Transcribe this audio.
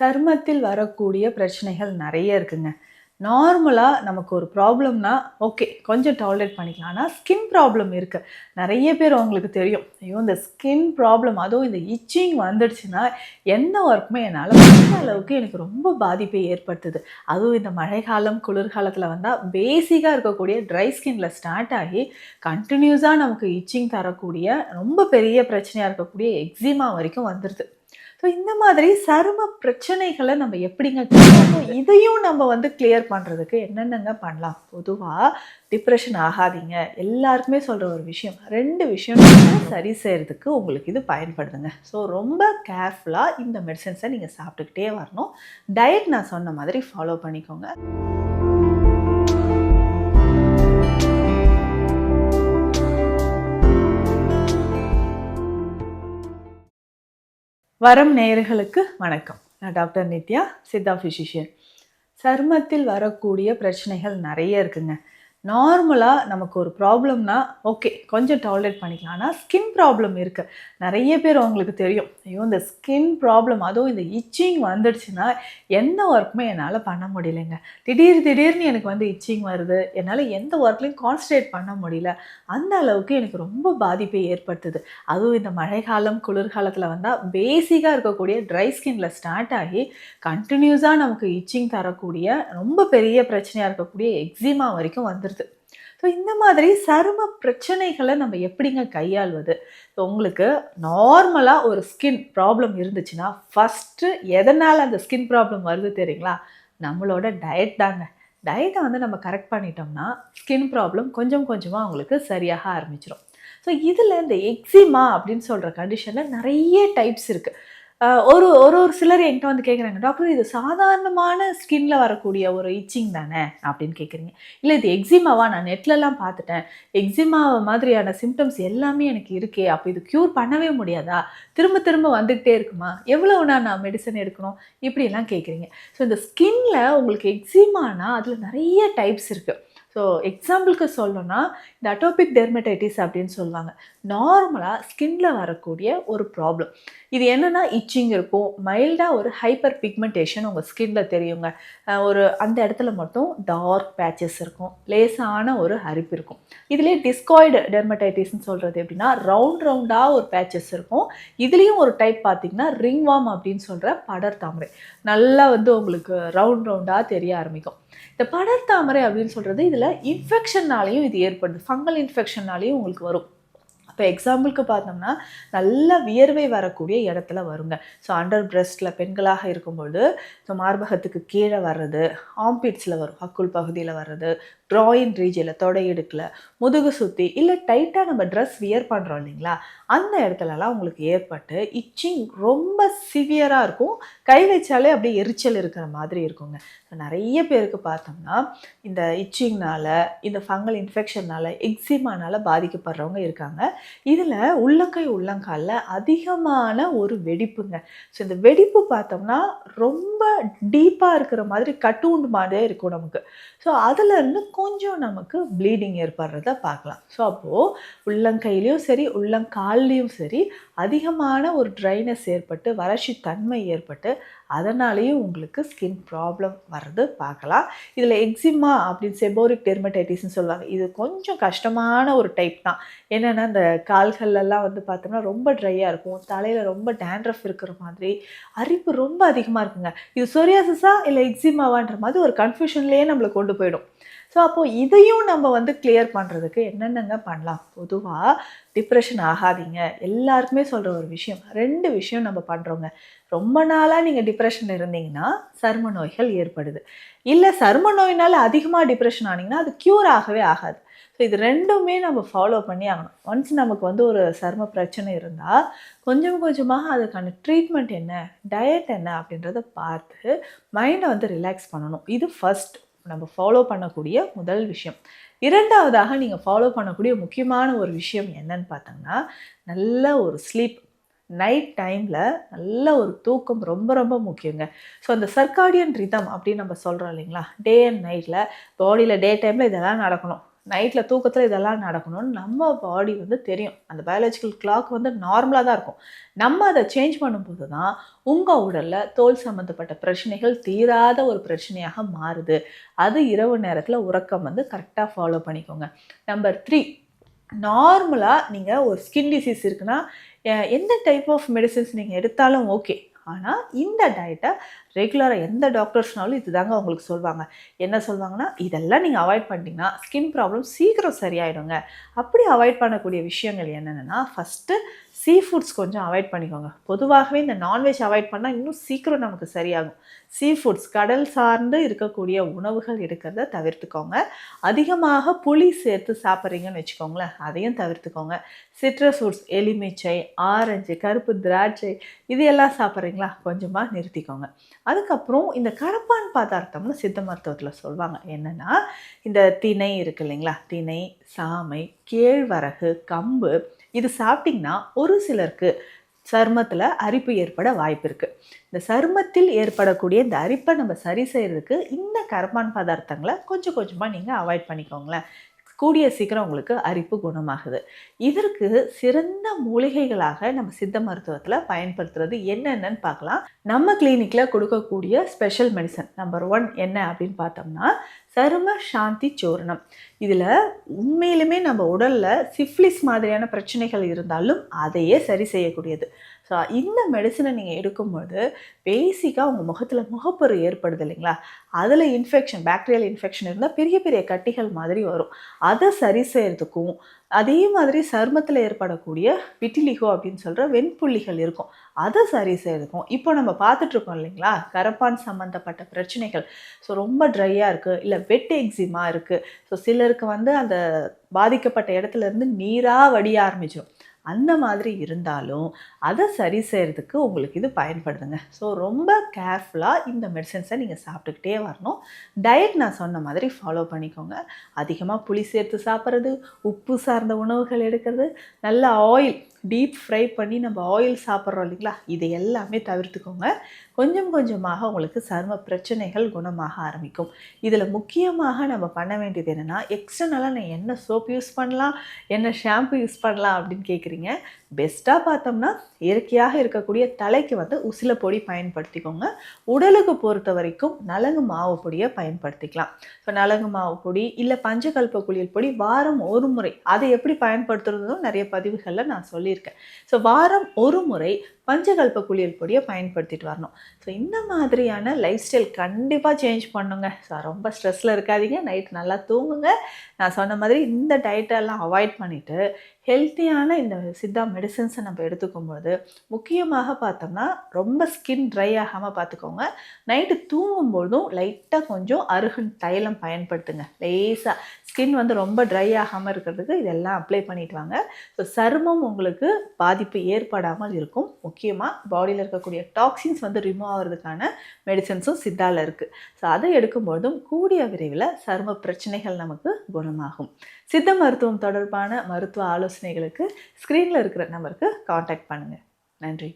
சருமத்தில் வரக்கூடிய பிரச்சனைகள் நிறைய இருக்குங்க. நார்மலாக நமக்கு ஒரு ப்ராப்ளம்னா ஓகே கொஞ்சம் டாலரேட் பண்ணிக்கலாம். ஆனால் ஸ்கின் ப்ராப்ளம் இருக்குது நிறைய பேர் உங்களுக்கு தெரியும். ஐயோ இந்த ஸ்கின் ப்ராப்ளம் அதுவும் இந்த இச்சிங் வந்துடுச்சுன்னா எந்த ஒர்க்குமே என்னால் முடிஞ்ச அளவுக்கு எனக்கு ரொம்ப பாதிப்பை ஏற்படுத்துது. அதுவும் இந்த மழைக்காலம் குளிர்காலத்தில் வந்தால் பேசிக்காக இருக்கக்கூடிய ட்ரை ஸ்கின்ல ஸ்டார்ட் ஆகி கண்டினியூஸாக நமக்கு இச்சிங் தரக்கூடிய ரொம்ப பெரிய பிரச்சனையாக இருக்கக்கூடிய எக்ஸிமா வரைக்கும் வந்துடுது ஸோ இந்த மாதிரி சரும பிரச்சனைகளை நம்ம எப்படிங்க இதையும் நம்ம வந்து கிளியர் பண்ணுறதுக்கு என்னென்னங்க பண்ணலாம்? பொதுவாக டிப்ரெஷன் ஆகாதீங்க. எல்லாருக்குமே சொல்கிற ஒரு விஷயம். ரெண்டு விஷயம் சரி செய்கிறதுக்கு உங்களுக்கு இது பயன்படுதுங்க. ஸோ ரொம்ப கேர்ஃபுல்லாக இந்த மெடிசன்ஸை நீங்கள் சாப்பிட்டுக்கிட்டே வரணும். டயட் நான் சொன்ன மாதிரி ஃபாலோ பண்ணிக்கோங்க. வரம் நேயர்களுக்கு வணக்கம். நான் டாக்டர் நித்யா சித்தா ஃபிசிஷியன் சருமத்தில் வரக்கூடிய பிரச்சனைகள் நிறைய இருக்குங்க. நார்மலாக நமக்கு ஒரு ப்ராப்ளம்னா ஓகே கொஞ்சம் டாலரேட் பண்ணிக்கலாம். ஆனால் ஸ்கின் ப்ராப்ளம் இருக்குது நிறைய பேர் உங்களுக்கு தெரியும். ஐயோ இந்த ஸ்கின் ப்ராப்ளம் அதுவும் இந்த இச்சிங் வந்துடுச்சுன்னா எந்த ஒர்க்குமே என்னால் பண்ண முடியலைங்க. திடீர் திடீர்னு எனக்கு வந்து இச்சிங் வருது. என்னால் எந்த ஒர்க்லையும் கான்சன்ட்ரேட் பண்ண முடியல. அந்த அளவுக்கு எனக்கு ரொம்ப பாதிப்பை ஏற்படுத்துது. அதுவும் இந்த மழைக்காலம் குளிர்காலத்தில் வந்தால் பேசிக்காக இருக்கக்கூடிய ட்ரை ஸ்கின்ல ஸ்டார்ட் ஆகி கண்டினியூஸாக நமக்கு இச்சிங் தரக்கூடிய ரொம்ப பெரிய பிரச்சனையாக இருக்கக்கூடிய எக்ஸிமா வரைக்கும் வந்துடுது ஸோ இந்த மாதிரி சரும பிரச்சனைகளை நம்ம எப்படிங்க கையாள்வது? ஸோ உங்களுக்கு நார்மலாக ஒரு ஸ்கின் ப்ராப்ளம் இருந்துச்சுன்னா ஃபஸ்ட்டு எதனால் அந்த ஸ்கின் ப்ராப்ளம் வருது தெரியுங்களா? நம்மளோட டயட் தாங்க. டயட்டை வந்து நம்ம கரெக்ட் பண்ணிட்டோம்னா ஸ்கின் ப்ராப்ளம் கொஞ்சம் கொஞ்சமாக உங்களுக்கு சரியாக ஆரம்பிச்சிடும் ஸோ இதில் இந்த எக்ஸிமா அப்படின்னு சொல்கிற கண்டிஷனில் நிறைய டைப்ஸ் இருக்குது ஒரு ஒரு ஒரு சிலர் என்கிட்ட வந்து கேட்குறாங்க டாக்டர் இது சாதாரணமான ஸ்கின்ல வரக்கூடிய ஒரு இச்சிங் தானே? அப்படின்னு கேட்குறீங்க இல்லை இது எக்ஸிமாவா நான் நெட்லலாம் பார்த்துட்டேன். எக்ஸிமா மாதிரியான சிம்டம்ஸ் எல்லாமே எனக்கு இருக்கே. அப்போ இது க்யூர் பண்ணவே முடியாதா? திரும்ப திரும்ப வந்துக்கிட்டே இருக்குமா? எவ்வளவுனா நான் மெடிசன் எடுக்கணும்? இப்படியெல்லாம் கேட்குறீங்க ஸோ இந்த ஸ்கின்ல உங்களுக்கு எக்ஸிமானா அதில் நிறைய டைப்ஸ் இருக்குது ஸோ எக்ஸாம்பிளுக்கு சொல்லணும்னா இந்த அட்டோபிக் டெர்மடைட்டிஸ் அப்படின்னு சொல்லுவாங்க. நார்மலாக ஸ்கின்ல வரக்கூடிய ஒரு ப்ராப்ளம் இது என்னென்னா இச்சிங் இருக்கும். மைல்டாக ஒரு ஹைப்பர் பிக்மெண்டேஷன் உங்கள் ஸ்கின்ல தெரியுங்க ஒரு அந்த இடத்துல மட்டும் டார்க் பேச்சஸ் இருக்கும். லேசான ஒரு அரிப்பு இருக்கும். இதுலேயே டிஸ்காய்டு டெர்மடைட்டிஸ்னு சொல்கிறது எப்படின்னா ரவுண்ட் ரவுண்டாக ஒரு பேச்சஸ் இருக்கும். இதுலேயும் ஒரு டைப் பார்த்தீங்கன்னா ரிங்வாம் அப்படின்னு சொல்கிற படர் தாமரை. நல்லா வந்து உங்களுக்கு ரவுண்ட் ரவுண்டாக தெரிய ஆரம்பிக்கும். இந்த படர் தாமரை அப்படின்னு சொல்கிறது இதில் இன்ஃபெக்ஷன்னாலையும் இது ஏற்படுது. ஃபங்கல் இன்ஃபெக்ஷன்னாலையும் உங்களுக்கு வரும். இப்போ எக்ஸாம்பிளுக்கு பார்த்தோம்னா நல்லா வியர்வை வரக்கூடிய இடத்துல வருங்க. ஸோ அண்டர் பிரஸ்ட்டில் பெண்களாக இருக்கும்பொழுது ஸோ மார்பகத்துக்கு கீழே வர்றது ஆம்பிட்ஸில் வரும் அக்குள் பகுதியில் வர்றது ட்ராயின் ரீஜியில் தொடையிடுக்கில் முதுகு சுற்றி இல்லை டைட்டாக நம்ம ட்ரெஸ் வியர் பண்ணுறோம் இல்லைங்களா? அந்த இடத்துலலாம் உங்களுக்கு ஏற்பட்டு இச்சிங் ரொம்ப சிவியராக இருக்கும். கை வச்சாலே அப்படியே எரிச்சல் இருக்கிற மாதிரி இருக்குங்க. நிறைய பேருக்கு பார்த்தோம்னா இந்த இச்சிங்னால இந்த ஃபங்கல் இன்ஃபெக்ஷன்னால எக்ஸிமானால பாதிக்கப்படுறவங்க இருக்காங்க. இதில் உள்ளங்கை உள்ளங்காலில் அதிகமான ஒரு வெடிப்புங்க. ஸோ இந்த வெடிப்பு பார்த்தோம்னா ரொம்ப டீப்பாக இருக்கிற மாதிரி கட்டூண்டு மாதிரியே இருக்கும் நமக்கு. ஸோ அதுலேருந்து கொஞ்சம் நமக்கு ப்ளீடிங் ஏற்படுறத பார்க்கலாம். ஸோ அப்போது உள்ளங்கையிலையும் சரி உள்ளங்கால்லையும் சரி அதிகமான ஒரு ட்ரைனஸ் ஏற்பட்டு வறட்சி தன்மை ஏற்பட்டு அதனாலேயும் உங்களுக்கு ஸ்கின் ப்ராப்ளம் வர்றது பார்க்கலாம். இதில் எக்ஸிமா அப்படின்னு செபோரிக் டெர்மடைட்டிஸ்னு சொல்லுவாங்க. இது கொஞ்சம் கஷ்டமான ஒரு டைப் தான். என்னென்னா இந்த கால்கள்லாம் வந்து பார்த்தோம்னா ரொம்ப ட்ரையாக இருக்கும். தலையில் ரொம்ப டேண்ட்ரஃப் இருக்கிற மாதிரி அரிப்பு ரொம்ப அதிகமாக இருக்குங்க. இது சொரியாசிஸா இல்லை எக்ஸிமாவான்ற மாதிரி ஒரு கன்ஃபியூஷன்லேயே நம்மளை கொண்டு போயிடும். ஸோ அப்போது இதையும் நம்ம வந்து கிளியர் பண்ணுறதுக்கு என்னென்னங்க பண்ணலாம்? பொதுவாக டிப்ரெஷன் ஆகாதீங்க. எல்லாருக்குமே சொல்கிற ஒரு விஷயம் ரெண்டு விஷயம் நம்ம பண்ணுறோங்க ரொம்ப நாளாக நீங்கள் டிப்ரெஷன் இருந்தீங்கன்னா சரும நோய்கள் ஏற்படுது. இல்லை சரும நோயினால் அதிகமாக டிப்ரெஷன் ஆனீங்கன்னா அது க்யூர் ஆகவே ஆகாது. ஸோ இது ரெண்டுமே நம்ம ஃபாலோ பண்ணி ஆகணும். ஒன்ஸ் நமக்கு வந்து ஒரு சரும பிரச்சனை இருந்தால் கொஞ்சம் கொஞ்சமாக அதுக்கான ட்ரீட்மெண்ட் என்ன? டயட் என்ன? அப்படின்றத பார்த்து மைண்டை வந்து ரிலாக்ஸ் பண்ணணும். இது ஃபஸ்ட் நம்ம ஃபாலோ பண்ணக்கூடிய முதல் விஷயம். இரண்டாவதாக நீங்கள் ஃபாலோ பண்ணக்கூடிய முக்கியமான ஒரு விஷயம் என்னன்னு பார்த்தோம்னா நல்ல ஒரு ஸ்லீப் நைட் டைமில் நல்ல ஒரு தூக்கம் ரொம்ப ரொம்ப முக்கியங்க. ஸோ அந்த சர்க்காடியன் ரிதம் அப்படின்னு நம்ம சொல்கிறோம் இல்லைங்களா? டே அண்ட் நைட்டில் பாடியில் டே டைமில் இதெல்லாம் நடக்கணும். நைட்டில் தூக்கத்தில் இதெல்லாம் நடக்கணும்னு நம்ம பாடி வந்து தெரியும். அந்த பயாலஜிக்கல் கிளாக் வந்து நார்மலாக தான் இருக்கும். நம்ம அதை சேஞ்ச் பண்ணும்போது தான் உங்கள் உடலில் தோல் சம்மந்தப்பட்ட பிரச்சனைகள் தீராத ஒரு பிரச்சனையாக மாறுது. அது இரவு நேரத்தில் உறக்கம் வந்து கரெக்டாக ஃபாலோ பண்ணிக்கோங்க. நம்பர் த்ரீ நார்மலாக நீங்கள் ஒரு ஸ்கின் டிசீஸ் இருக்குன்னா எந்த டைப் ஆஃப் மெடிசின்ஸ் நீங்கள் எடுத்தாலும் ஓகே ஆனால் இந்த டயட்டை ரெகுலராக எந்த டாக்டர்ஸ்னாலும் இதுதாங்க அவங்களுக்கு சொல்லுவாங்க என்ன சொல்லுவாங்கன்னா இதெல்லாம் நீங்கள் அவாய்ட் பண்ணிட்டீங்கன்னா ஸ்கின் ப்ராப்ளம் சீக்கிரம் சரியாயிடுங்க. அப்படி அவாய்ட் பண்ணக்கூடிய விஷயங்கள் என்னென்னா ஃபஸ்ட்டு சீ ஃபுட்ஸ் கொஞ்சம் அவாய்ட் பண்ணிக்கோங்க. பொதுவாகவே இந்த நான்வெஜ் அவாய்ட் பண்ணால் இன்னும் சீக்கிரம் நமக்கு சரியாகும். சீ ஃபுட்ஸ் கடல் சார்ந்து இருக்கக்கூடிய உணவுகள் எடுக்கிறத தவிர்த்துக்கோங்க. அதிகமாக புளி சேர்த்து சாப்பிட்றீங்கன்னு வச்சுக்கோங்களேன் அதையும் தவிர்த்துக்கோங்க. சிட்ரஸ் ஃப்ரூட்ஸ் எலுமிச்சை ஆரஞ்சு கருப்பு திராட்சை இது எல்லாம் சாப்பிட்றீங்களா? கொஞ்சமாக நிறுத்திக்கோங்க. அதுக்கப்புறம் இந்த கரப்பான் பதார்த்தம்னு சித்த மருத்துவத்தில் சொல்லுவாங்க என்னென்னா இந்த திணை இருக்கு இல்லைங்களா? திணை சாமை கேழ்வரகு கம்பு இது சாப்பிட்டிங்கன்னா ஒரு சிலருக்கு சருமத்தில் அரிப்பு ஏற்பட வாய்ப்பு இருக்குது இந்த சருமத்தில் ஏற்படக்கூடிய இந்த அரிப்பை நம்ம சரி செய்கிறதுக்கு இந்த கரப்பான் பதார்த்தங்களை கொஞ்சம் கொஞ்சமாக நீங்கள் அவாய்ட் பண்ணிக்கோங்களேன். கூடிய சீக்கிரம் உங்களுக்கு அரிப்பு குணமாகுது. இதற்கு சிறந்த மூலிகைகளாக நம்ம சித்த மருத்துவத்தில் பயன்படுத்துறது என்னென்னு பார்க்கலாம். நம்ம கிளினிக்கில் கொடுக்கக்கூடிய ஸ்பெஷல் மெடிசன் நம்பர் ஒன் என்ன அப்படின்னு பார்த்தோம்னா சரும சாந்தி சூர்ணம். இதில் உண்மையிலுமே நம்ம உடலில் சிஃப்லிஸ் மாதிரியான பிரச்சனைகள் இருந்தாலும் அதையே சரி செய்யக்கூடியது. ஸோ இந்த மெடிசனை நீங்கள் எடுக்கும்போது பேசிக்காக உங்கள் முகத்தில் முகப்பொரு ஏற்படுது இல்லைங்களா? அதில் இன்ஃபெக்ஷன் பாக்டீரியல் இன்ஃபெக்ஷன் இருந்தால் பெரிய பெரிய கட்டிகள் மாதிரி வரும். அதை சரி செய்கிறதுக்கும் அதே மாதிரி சருமத்தில் ஏற்படக்கூடிய விட்டிலிகோ அப்படின்னு சொல்கிற வெண்புள்ளிகள் இருக்கும். அதை சரி செய்யறதுக்கும் இப்போ நம்ம பார்த்துட்ருக்கோம் இல்லைங்களா? கரப்பான் சம்மந்தப்பட்ட பிரச்சனைகள். ஸோ ரொம்ப ட்ரையாக இருக்குது இல்லை வெட் எக்ஸிமா இருக்குது ஸோ சிலருக்கு வந்து அந்த பாதிக்கப்பட்ட இடத்துல இருந்து நீராக வடிய ஆரம்பிச்சிடும் அந்த மாதிரி இருந்தாலும் அதை சரி செய்கிறதுக்கு உங்களுக்கு இது பயன்படுதுங்க. ஸோ ரொம்ப கேர்ஃபுல்லாக இந்த மெடிசன்ஸை நீங்கள் சாப்பிட்டுக்கிட்டே வரணும். டயட் நான் சொன்ன மாதிரி ஃபாலோ பண்ணிக்கோங்க. அதிகமாக புளி சேர்த்து சாப்பிட்றது உப்பு சார்ந்த உணவுகள் எடுக்கிறது நல்ல ஆயில் டீப் ஃப்ரை பண்ணி நம்ம ஆயில் சாப்பிட்றோம் இல்லைங்களா? இதை எல்லாமே தவிர்த்துக்கோங்க. கொஞ்சம் கொஞ்சமாக உங்களுக்கு சரும பிரச்சனைகள் குணமாக ஆரம்பிக்கும். இதில் முக்கியமாக நம்ம பண்ண வேண்டியது என்னென்னா எக்ஸ்டர்னலாக நான் என்ன சோப் யூஸ் பண்ணலாம் என்ன ஷாம்பு யூஸ் பண்ணலாம் அப்படின்னு கேட்குறீங்க. பெஸ்ட்டாக பார்த்தோம்னா இயற்கையாக இருக்கக்கூடிய தலைக்கு வந்து உசில பொடி பயன்படுத்திக்கோங்க. உடலுக்கு பொறுத்த வரைக்கும் நலங்கு மாவு பொடியை பயன்படுத்திக்கலாம். ஸோ நலங்கு மாவு பொடி இல்லை பஞ்சகல்ப குளியல் பொடி வாரம் ஒரு முறை. அதை எப்படி பயன்படுத்துறதும் நிறைய பதிவுகளில் நான் சொல்லியிருக்கேன். ஸோ வாரம் ஒரு முறை பஞ்சகல்ப குளியல் பொடியை பயன்படுத்திட்டு வரணும். ஸோ இந்த மாதிரியான லைஃப் ஸ்டைல் கண்டிப்பாக சேஞ்ச் பண்ணுங்க. ஸோ ரொம்ப ஸ்ட்ரெஸ்ஸில் இருக்காதீங்க. நைட் நல்லா தூங்குங்க. நான் சொன்ன மாதிரி இந்த டயட்டெல்லாம் அவாய்ட் பண்ணிவிட்டு ஹெல்த்தியான இந்த சித்தா மெடிசன்ஸை நம்ம எடுத்துக்கும்போது முக்கியமாக பார்த்தோம்னா ரொம்ப ஸ்கின் ட்ரை ஆகாமல் பார்த்துக்கோங்க. நைட்டு தூங்கும்போதும் லைட்டாக கொஞ்சம் அருகன் தைலம் பயன்படுத்துங்க. லேசாக ஸ்கின் வந்து ரொம்ப ட்ரை ஆகாமல் இருக்கிறதுக்கு இதெல்லாம் அப்ளை பண்ணிட்டு வாங்க. ஸோ சருமம் உங்களுக்கு பாதிப்பு ஏற்படாமல் இருக்கும். முக்கியமாக பாடியில் இருக்கக்கூடிய டாக்ஸின்ஸ் வந்து ரிமூவ் ஆகிறதுக்கான மெடிசன்ஸும் சித்தாவில் இருக்குது ஸோ அதை எடுக்கும்பொழுதும் கூடிய விரைவில் சரும பிரச்சனைகள் நமக்கு குணமாகும். சித்த மருத்துவம் தொடர்பான மருத்துவ ஆலோசனைகளுக்கு ஸ்க்ரீனில் இருக்கிற நம்பருக்கு காண்டாக்ட் பண்ணுங்கள் நன்றி.